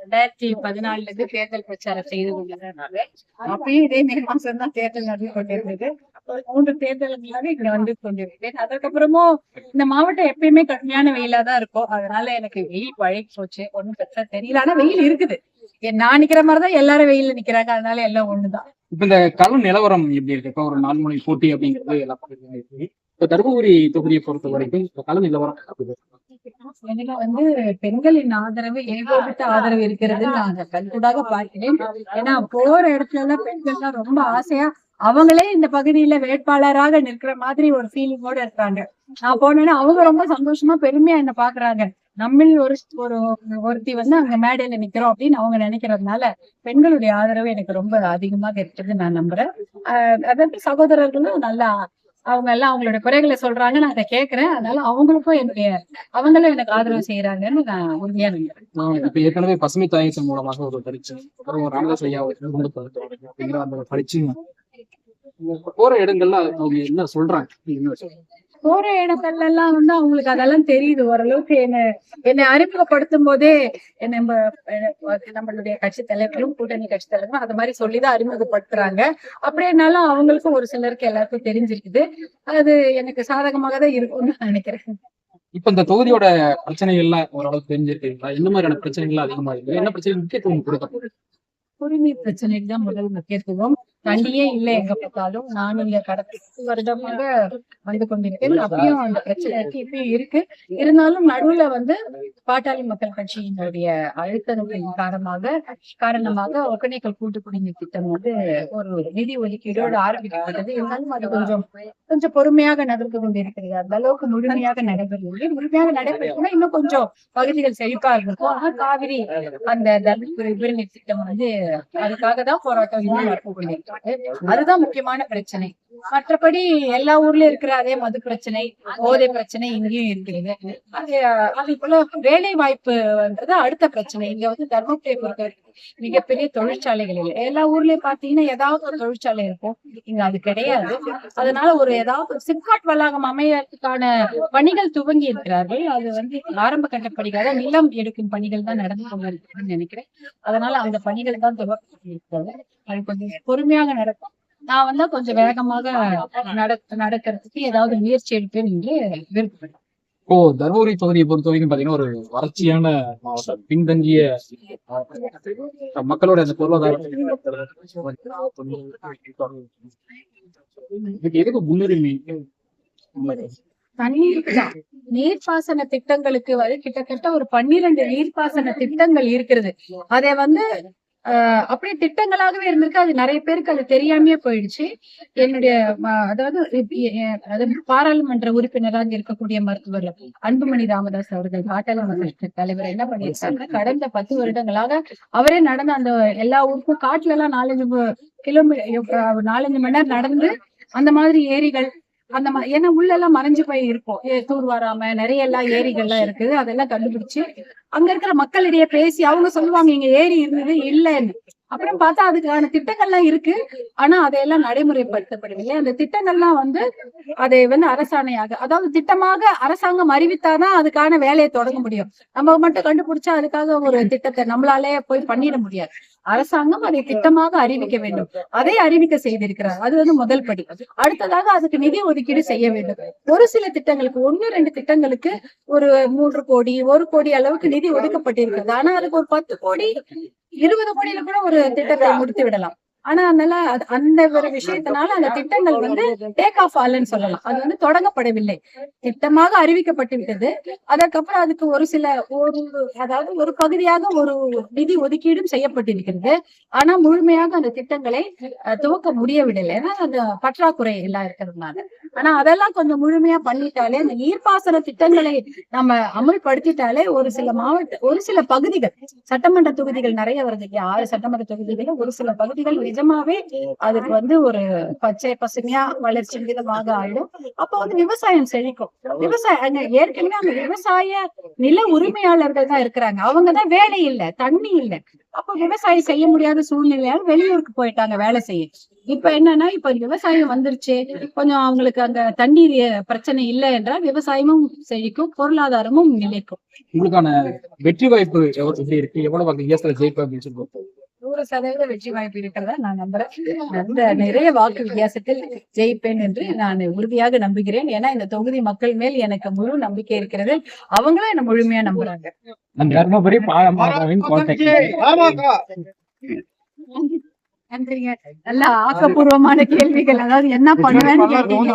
ரெண்டாயிரத்தி பதினாலுல இருந்து தேர்தல் பிரச்சாரம் செய்து கொண்டிருந்தாங்க அப்பயும் இதே மே மாசம் தான் தேர்தல் நடந்து கொண்டிருந்தது. மூன்று தேர்தல்களாக இங்க வந்து கொண்டிருந்தேன் அதுக்கப்புறமும் இந்த மாவட்டம் எப்பயுமே கடுமையான வெயிலா தான் இருக்கும். அதனால எனக்கு வெயில் பழகி போச்சு. ஒண்ணும் பெருசா தெரியல. ஆனா வெயில் இருக்குது. நான் நிக்கிற மாதிரிதான் எல்லாரும் வெயில்ல நிக்கிறாங்க. அதனால எல்லாம் ஒண்ணுதான். இப்ப இந்த கள நிலவரம் எப்படி இருக்கு? இப்ப ஒரு நாலு மணி போட்டி அப்படிங்கிறது எல்லாம் இப்ப தருமபுரி தொகுதியை பொறுத்த வரைக்கும் இப்ப கள நிலவரம் எனக்கு வந்து பெண்களின் ஆதரவு ஏகோபித்த ஆதரவு இருக்கிறது நான் கண்கூடாக பார்க்கிறேன். ஏன்னா போற இடத்துல எல்லாம் பெண்கள் எல்லாம் ரொம்ப ஆசையா அவங்களே இந்த பகுதியில வேட்பாளராக நிற்கிற மாதிரி ஒரு ஃபீலிங்கோட இருக்காங்க. நான் போனேன்னா அவங்க ரொம்ப சந்தோஷமா பெருமையா என்ன பாக்குறாங்க நம்மில் ஒரு ஒரு ஒருத்தி வந்து அங்க மேடையில நிக்கிறோம் அப்படின்னு அவங்க நினைக்கிறதுனால பெண்களுடைய ஆதரவு எனக்கு ரொம்ப அதிகமாக இருக்கிறது நான் நம்புறேன். ஆஹ் அதாவது சகோதரர்களும் நல்லா அவங்க எல்லாம் அவங்களோட குறைகளை சொல்றாங்க நான் அதை கேட்கறேன். அதனால அவங்களுக்கும் என்னுடைய அவங்களும் எனக்கு ஆதரவு செய்யறாங்கன்னு நான் உறுதியா நினைக்கிறேன் இப்ப ஏற்கனவே பசுமை தாயத்தின் மூலமாக ஒரு பரீட்சை ஒரு ராமதாஸ் ஐயா அப்படிங்கிற அந்த பரீட்சை போற இடங்கள்ல அவங்க என்ன சொல்றாங்க? போற இடங்கள்ல எல்லாம் வந்து அவங்களுக்கு அதெல்லாம் தெரியுது. ஓரளவுக்கு என்ன என்னை அறிமுகப்படுத்தும் போதே நம்ம நம்மளுடைய கட்சி தலைவர்களும் கூட்டணி கட்சி தலைவரும் அது மாதிரி சொல்லிதான் அறிமுகப்படுத்துறாங்க. அப்படின்னாலும் அவங்களுக்கும் ஒரு சிலருக்கு எல்லாருக்கும் தெரிஞ்சிருக்குது. அது எனக்கு சாதகமாக தான் இருக்கும்னு நான் நினைக்கிறேன். இப்ப இந்த தொகுதியோட பிரச்சனைகள்லாம் ஓரளவுக்கு தெரிஞ்சிருக்கீங்களா? என்ன மாதிரியான பிரச்சனைகள் அதிகமா இருக்கு? என்ன பிரச்சனை முக்கியத்துவம் கொடுக்க குடிநீர் பிரச்சனைக்கு தான் முதல் முக்கியத்துவம். தண்ணியே இல்லை எங்க பார்த்தாலும். நான் இங்க கடந்த பத்து வருடமாக வந்து கொண்டிருக்கேன். அப்பயும் அந்த பிரச்சனை இருக்கு இப்பயும் இருக்கு. இருந்தாலும் நடுவுல வந்து பாட்டாளி மக்கள் கட்சியினுடைய அழுத்தத்தின் காரணமாக காரணமாக ஒகேனக்கல் கூட்டு குடிநீர் திட்டம் வந்து ஒரு நிதி ஒதுக்கீடோடு ஆரம்பிக்கப்பட்டது. இருந்தாலும் அது கொஞ்சம் கொஞ்சம் பொறுமையாக நடந்து கொண்டிருக்கிறது. அந்த அளவுக்கு முழுமையாக நடைபெறவில்லை. முழுமையாக நடைபெறணும்னா இன்னும் கொஞ்சம் பகுதிகள் செழிப்பா இருக்கும். ஆனா காவிரி அந்த தர்மபுரி உபரிநீர் திட்டம் வந்து அதுக்காக தான் போராட்டம் இன்னும் நடந்து கொண்டிருக்காங்க அதுதான் முக்கியமான பிரச்சனை. மற்றபடி எல்லா ஊர்லயும் இருக்கிற அதே மது பிரச்சனை போதை பிரச்சனை இங்கேயும் இருக்கிறது அது அது போல வேலை வாய்ப்புன்றது அடுத்த பிரச்சனை. இங்க வந்து தர்மபுரியை பொறுத்த மிகப்பெரிய தொழிற்சாலைகள் இல்லை எல்லா ஊர்லயும் பாத்தீங்கன்னா ஏதாவது ஒரு தொழிற்சாலை இருக்கும். இங்க அது கிடையாது. அதனால ஒரு ஏதாவது சிப்காட் வளாகம் அமையறதுக்கான பணிகள் துவங்கி இருக்கிறார்கள். அது வந்து ஆரம்ப கட்ட பணிக்காக நிலம் எடுக்கும் பணிகள் தான் நடந்து கொண்டிருக்குன்னு நினைக்கிறேன். அதனால அந்த பணிகள் தான் துவக்கப்பட்டிருக்கிறது அது கொஞ்சம் பொறுமையாக நடக்கும். நான் வந்து கொஞ்சம் வேகமாக நட நடக்கிறதுக்கு ஏதாவது முயற்சி எடுப்பேன் என்று விருப்பப்படுறேன் இப்போ தருமபுரி தொகுதியை பொறுத்த வரைக்கும் பாத்தீங்கன்னா ஒரு வறட்சியான மாவட்டம். பின்தங்கிய. மக்களோட அந்த பொருளாதார இதுக்கு எதுக்கு முன்னுரிமை? தண்ணீருக்கு தான் நீர்ப்பாசன திட்டங்களுக்கு வந்து கிட்டத்தட்ட ஒரு பன்னிரண்டு நீர்ப்பாசன திட்டங்கள் இருக்கிறது. அதை வந்து அப்படியே திட்டங்களாகவே இருந்திருக்கு. அது நிறைய பேருக்கு அது தெரியாமயே போயிடுச்சு. என்னுடைய அதாவது அது பாராளுமன்ற உறுப்பினராக இருக்கக்கூடிய மருத்துவர் அன்புமணி ராமதாஸ் அவர்கள் பாட்டாளி தலைவர் என்ன பண்ணியிருக்காங்க? கடந்த பத்து வருடங்களாக அவரே நடந்த அந்த எல்லா ஊருக்கும் காட்டுல எல்லாம் நாலஞ்சு கிலோமீட்டர் நாலஞ்சு மணி நேரம் நடந்து அந்த மாதிரி ஏரிகள் அந்த ஏன்னா உள்ள எல்லாம் மறைஞ்சு போய் இருக்கும் ஏ, தூர் வராம நிறைய எல்லாம் ஏரிகள்லாம் இருக்குது. அதெல்லாம் கண்டுபிடிச்சு அங்க இருக்கிற மக்களிடையே பேசி அவங்க சொல்லுவாங்க இங்க ஏரி இருந்தது இல்லைன்னு. அப்புறம் பார்த்தா அதுக்கான திட்டங்கள்லாம் இருக்கு. ஆனா அதையெல்லாம் நடைமுறைப்படுத்தப்படவில்லை அந்த திட்டங்கள்லாம் வந்து அதை வந்து அரசாணையாக அதாவது திட்டமாக அரசாங்கம் அறிவித்தாதான் அதுக்கான வேலையை தொடங்க முடியும். நம்ம மட்டும் கண்டுபிடிச்சா அதுக்காக ஒரு திட்டத்தை நம்மளாலே போய் பண்ணிட முடியாது. அரசாங்கம் அதை திட்டமாக அறிவிக்க வேண்டும். அதை அறிவிக்க செய்திருக்கிறார். அது வந்து முதல் படி. அடுத்ததாக அதுக்கு நிதி ஒதுக்கீடு செய்ய வேண்டும். ஒரு சில திட்டங்களுக்கு ஒண்ணு ரெண்டு திட்டங்களுக்கு ஒரு மூன்று கோடி ஒரு கோடி அளவுக்கு நிதி ஒதுக்கப்பட்டிருக்கிறது. ஆனா அதுக்கு ஒரு பத்து கோடி இருபது கோடியில கூட ஒரு திட்டத்தை முடித்து விடலாம். ஆனா அதனால அது- அந்த ஒரு விஷயத்தினால அந்த திட்டங்கள் வந்து டேக் ஆஃப் ஆலன்னு சொல்லலாம். அது வந்து தொடங்கப்படவில்லை. திட்டமாக அறிவிக்கப்பட்டு விட்டது அதற்கப்புறம் அதுக்கு ஒரு சில ஒரு அதாவது ஒரு பகுதியாக ஒரு நிதி ஒதுக்கீடும் செய்யப்பட்டிருக்கிறது. ஆனா முழுமையாக அந்த திட்டங்களை துவக்க முடியவில்லை ஏன்னா அந்த பற்றாக்குறை எல்லாம் இருக்கிறதுனால. ஆனா அதெல்லாம் கொஞ்சம் முழுமையா பண்ணிட்டாலே அந்த நீர்ப்பாசன திட்டங்களை நம்ம அமுல்படுத்திட்டாலே ஒரு சில மாவட்ட ஒரு சில பகுதிகள் சட்டமன்ற தொகுதிகள் நிறைய வருது ஆறு சட்டமன்ற தொகுதிகள் ஒரு சில பகுதிகள் நிஜமாவே அதுக்கு வந்து ஒரு பச்சை பசுமையா வளர்ச்சி விதமாக ஆயிடும். அப்ப வந்து விவசாயம் செழிக்கும். விவசாயம் அங்க ஏற்கனவே அந்த விவசாய நில உரிமையாளர்கள் தான் இருக்கிறாங்க. அவங்கதான் வேலை இல்ல தண்ணி இல்ல. அப்ப விவசாயம் செய்ய முடியாத சூழ்நிலையால வெளியூருக்கு போயிட்டாங்க வேலை செய்ய. இப்ப என்னன்னா இப்ப விவசாயம் வந்துருச்சு. கொஞ்சம் அவங்களுக்கு அங்க தண்ணீர் பிரச்சனை இல்லை என்றால் விவசாயமும் செழிக்கும் பொருளாதாரமும் நிலைக்கும். உங்களுக்கான வெற்றி வாய்ப்பு எப்படி இருக்கு? எவ்வளவு அந்த இயேசுல ஜெயிப்பு அப்படின்னு சொல்லுவோம் சதவீத வெற்றி வாய்ப்பு இருக்கிறதா நான் நம்புறேன். அந்த நிறைய வாக்கு வித்தியாசத்தில் ஜெயிப்பேன் என்று நான் உறுதியாக நம்புகிறேன். ஏன்னா இந்த தொகுதி மக்கள் மேல் எனக்கு முழு நம்பிக்கை இருக்கிறது. அவங்களும் என்ன முழுமையா நம்புறாங்க. தர்மபுரி பாலமாவின் கோட்டை நன்றிங்க. நல்ல ஆக்கப்பூர்வமான கேள்விகள். அதாவது என்ன பண்ணுவேன்னு கேட்டீங்க.